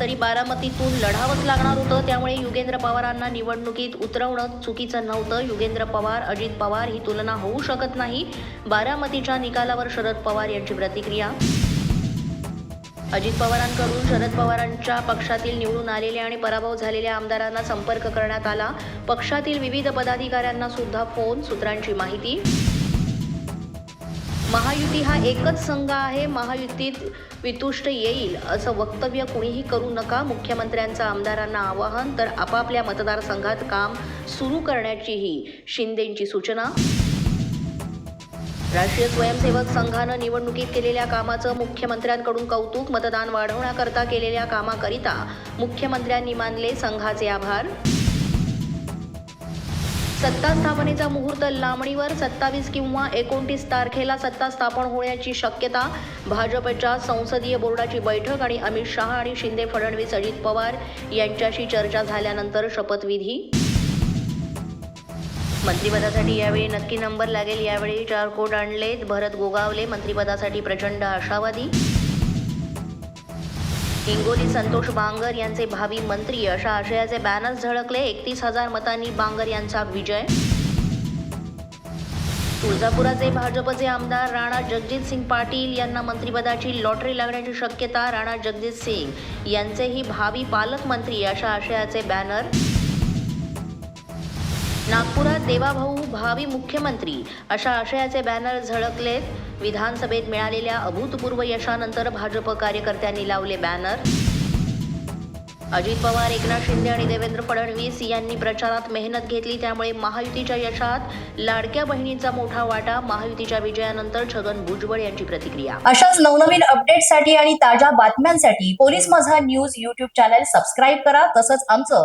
तरी बारामतीतून लढावंच लागणार होतं. त्यामुळे युगेंद्र पवारांना निवडणुकीत उतरवणं चुकीचं नव्हतं. युगेंद्र पवार अजित पवार ही तुलना होऊ शकत नाही. बारामतीच्या निकालावर शरद पवार यांची प्रतिक्रिया. अजित पवारांकडून शरद पवारांच्या पक्षातील निवडून आलेल्या आणि पराभव झालेल्या आमदारांना संपर्क करण्यात आला. पक्षातील विविध पदाधिकाऱ्यांना सुद्धा फोन सूत्रांची माहिती. महायुती हा एकच संघ आहे. महायुतीत वितुष्ट येईल असं वक्तव्य कुणीही करू नका. मुख्यमंत्र्यांचं आमदारांना आवाहन तर आपापल्या मतदारसंघात काम सुरू करण्याचीही शिंदेंची सूचना. राष्ट्रीय स्वयंसेवक संघानं निवडणुकीत केलेल्या कामाचं मुख्यमंत्र्यांकडून कौतुक मतदान वाढवण्याकरता केलेल्या कामाकरिता मुख्यमंत्र्यांनी मानले संघाचे आभार. सत्ता स्थापनेचा मुहूर्त लांबणीवर सत्तावीस किंवा एकोणतीस तारखेला सत्ता स्थापन होण्याची शक्यता भाजपच्या संसदीय बोर्डाची बैठक आणि अमित शहा आणि शिंदे फडणवीस अजित पवार यांच्याशी चर्चा झाल्यानंतर शपथविधी. मंत्रिपदासाठी यावेळी नक्की नंबर लागेल यावेळी चार कोट आणलेत. भरत गोगावले मंत्रिपदासाठी प्रचंड आशावादी. हिंगोली संतोष बांगर यांचे भावी मंत्री अशा आशयाचे बॅनर्स झळकले. एकतीस हजार मतांनी बांगर यांचा विजय. तुळजापुराचे भाजपचे आमदार राणा जगजित सिंग पाटील यांना मंत्रिपदाची लॉटरी लागण्याची शक्यता राणा जगजित सिंग यांचेही भावी पालकमंत्री अशा आशयाचे बॅनर नागपुरात देवाभाऊ भावी मुख्यमंत्री अशा आशयाचे बॅनर झळकलेत. विधानसभेत मिळालेल्या अभूतपूर्व यशानंतर भाजप कार्यकर्त्यांनी लावले बॅनर. अजित पवार एकनाथ शिंदे आणि देवेंद्र फडणवीस यांनी प्रचारात मेहनत घेतली त्यामुळे महायुतीच्या यशात लाडक्या बहिणींचा मोठा वाटा महायुतीच्या विजयानंतर छगन भुजबळ यांची प्रतिक्रिया. अशाच नवनवीन अपडेटसाठी आणि ताज्या बातम्यांसाठी पोलीस माझा न्यूज युट्यूब चॅनल सबस्क्राईब करा तसंच आमचं